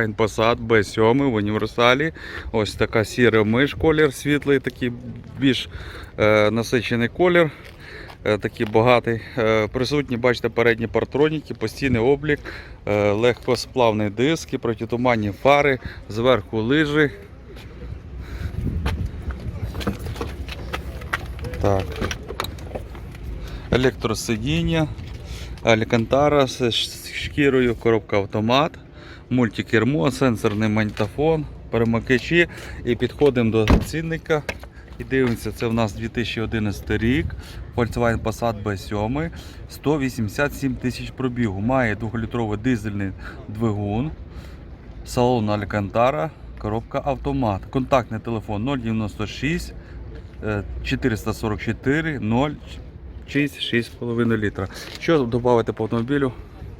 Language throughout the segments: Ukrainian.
Volkswagen Passat B7 в універсалі. Ось така сіра миш колір, світлий, такий більш е, насичений колір. е, Такий багатий. Е, Присутні, бачите, передні партроніки, постійний облік, е, легкосплавні диски, протитуманні фари, зверху лижі. Так. Електросидіння, алькантара з шкірою, коробка автомат, мультикермо, сенсорний магнітофон, перемикачі. І підходимо до цінника. І дивимося, це в нас 2011 рік. Volkswagen Passat B7, 187 тисяч пробігу. Має 2-літровий дизельний двигун, салон Алькантара, коробка автомат. Контактний телефон 096 е, 444 0 6,5 літра. Що додати по автомобілю?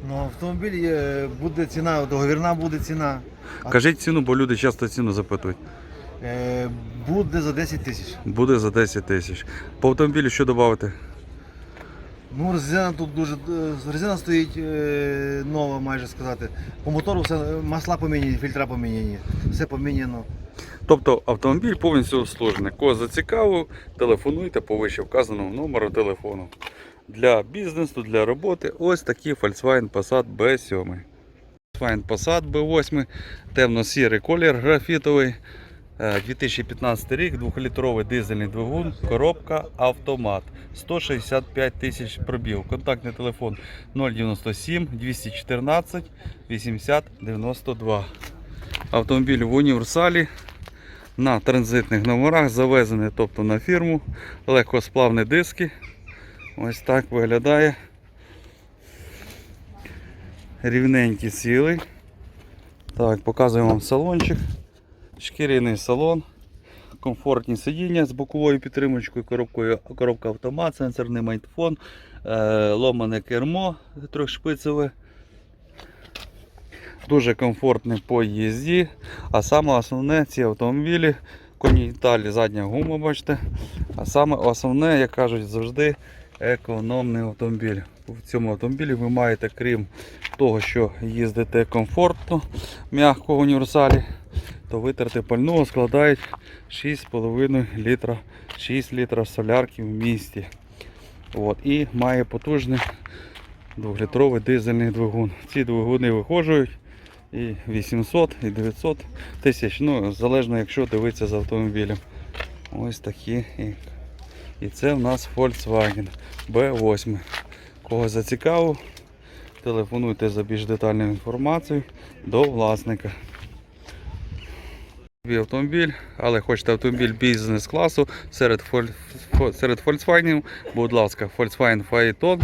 Ну, автомобіль є, буде ціна, договірна буде ціна. А- Кажіть ціну, бо люди часто ціну запитують. Е, буде за 10 тисяч. Буде за 10 тисяч. По автомобілю що додати? Ну, резина тут дуже. е, Резина стоїть е, нова, майже сказати. По мотору все е, масла поміняні, фільтра поміняні, все поміняно. Тобто автомобіль повністю обслужений. Кого зацікавив, телефонуйте по вище вказаному номеру телефону. Для бізнесу, для роботи ось такий Volkswagen Passat B7. Volkswagen Passat B8, темно-сірий колір графітовий. Е, 2015 рік, 2-літровий дизельний двигун, коробка, автомат. 165 тисяч пробіг. Контактний телефон 097 214 80 92. Автомобіль в універсалі на транзитних номерах, завезений тобто на фірму, легкосплавні диски. Ось так виглядає. Рівненький цілий. Так, показуємо вам салончик. Шкіряний салон. Комфортні сидіння з боковою підтримкою, коробкою, коробка автомат, сенсорний майтфон, е, ломане кермо трьохшпицеве. Дуже комфортний по їзді. А саме основне ці автомобілі, континенталі задня гума, бачите. А саме основне, як кажуть завжди, економний автомобіль. В цьому автомобілі ви маєте, крім того, що їздите комфортно, м'яко в універсалі, то витрати пального складають 6,5 літра, 6 літра солярки в місті. От. І має потужний 2-літровий дизельний двигун. Ці двигуни виходжують і 800, і 900 тисяч, ну, залежно якщо дивитися з автомобілем. Ось такі. І, це в нас Volkswagen B8. Кого зацікавив, телефонуйте за більш детальною інформацією до власника. Автомобіль, але хочете автомобіль бізнес-класу серед, серед Volkswagen, будь ласка, Volkswagen Phaeton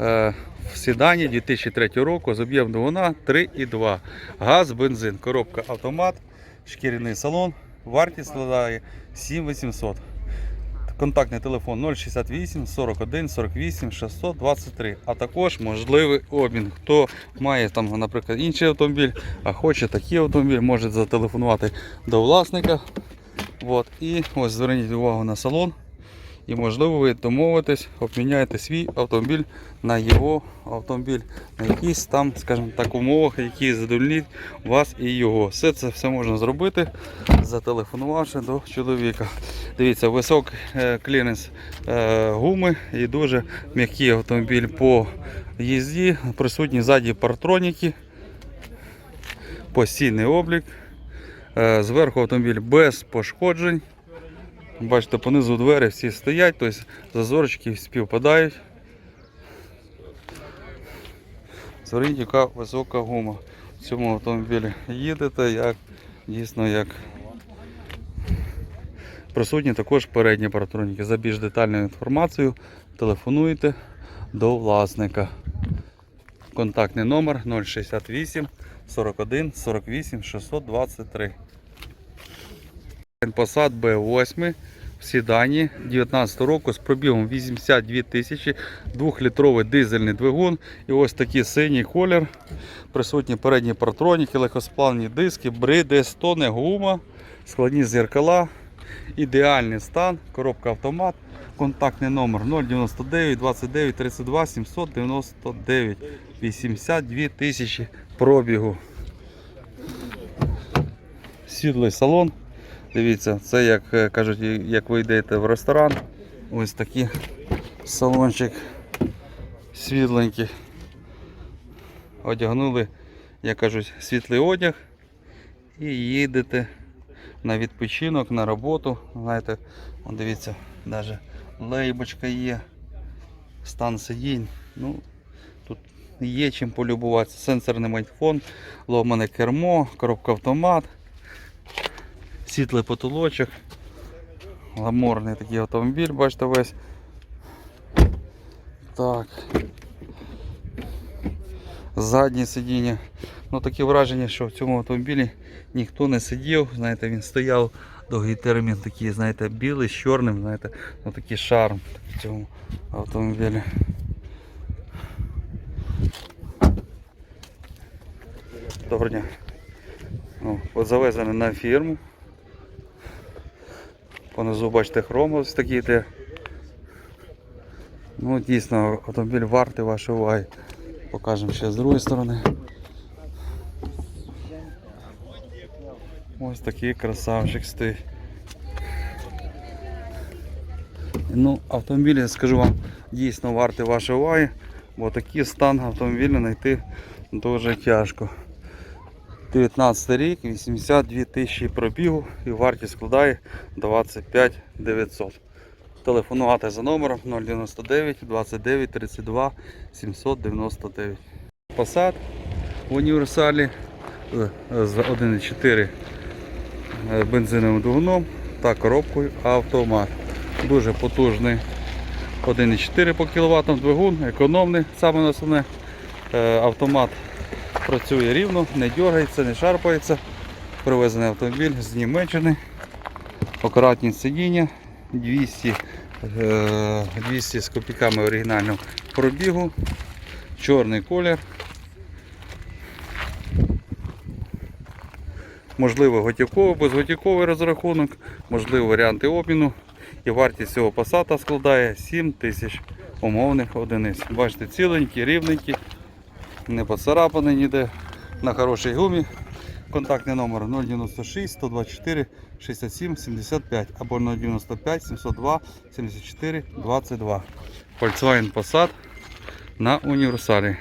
е, в седані 2003 року з об'єм двигуна 3,2. Газ, бензин, коробка автомат, шкіряний салон. Вартість складає 7800. Контактний телефон 068 41 48 623, а також можливий обмін. Хто має там, наприклад, інший автомобіль, а хоче такий автомобіль, може зателефонувати до власника. От. І ось зверніть увагу на салон. І можливо ви домовитесь, обміняєте свій автомобіль на його автомобіль, на якісь там, скажімо так, умовах, які задовольнять вас і його. Все це все можна зробити, зателефонувавши до чоловіка. Дивіться, високий е, кліренс е, гуми і дуже м'який автомобіль по їзді. Присутні ззаді партроніки, постійний облік. Е, Зверху автомобіль без пошкоджень. Бачите, понизу двері всі стоять, тобто зазорчики співпадають. Зверніть, яка висока гума в цьому автомобілі. Їдете як дійсно як. Присутні також передні паратроніки. За більш детальною інформацією телефонуйте до власника. Контактний номер 068 41 48 623. Passat B8 в седані 19 року з пробігом 82 тисячі, 2-літровий дизельний двигун і ось такий синій колір. Присутні передні партроніки, легкосплавні диски, бриди, стони, гума, складні зеркала, ідеальний стан, коробка автомат, контактний номер 099 29 32 799 82 тисячі пробігу. Світлий салон. Дивіться, це як е, кажуть, як ви йдете в ресторан. Ось такий салончик світленький. Одягнули, як кажуть, світлий одяг і їдете на відпочинок, на роботу. Знаєте, он дивіться, навіть лейбочка є, стан сидінь. Ну, тут є чим полюбуватися. Сенсорний майтфон, ломане кермо, коробка автомат, світлий потолочок. Гламурний такий автомобіль, бачите весь. Так. Заднє сидіння. Ну таке враження, що в цьому автомобілі ніхто не сидів. Знаєте, він стояв довгий термін, такий, знаєте, білий з чорним, знаєте, ну такий шарм в цьому автомобілі. Доброго дня. Ну, от завезений на фірму. Понизу бачите хром ось такий йде. Ну дійсно автомобіль вартий вашої уваги. Покажемо ще з другої сторони. Ось такий красавчик стоїть. Ну, автомобіль, я скажу вам, дійсно вартий вашої уваги, бо такий стан автомобіля знайти дуже тяжко. 19 рік, 82 тисячі пробігу і вартість складає 25 900. Телефонувати за номером 099 29 32 799. Passat в універсалі з 1,4 е, бензиновим двигуном та коробкою автомат. Дуже потужний 1,4 по кВт двигун, економний, саме основне. Е, Автомат працює рівно, не дергається, не шарпається. Привезений автомобіль з Німеччини. Акуратні сидіння, 200, е, 200 з копійками оригінального пробігу, чорний колір. Можливо готівковий, безготівковий розрахунок, можливо варіанти обміну. І вартість цього пасата складає 7 тисяч умовних одиниць. Бачите, ціленькі, рівненькі, не поцарапаний ніде на хорошій гумі. Контактний номер 096 124 67 75 або 095 702 74 22. Volkswagen Passat на універсалі.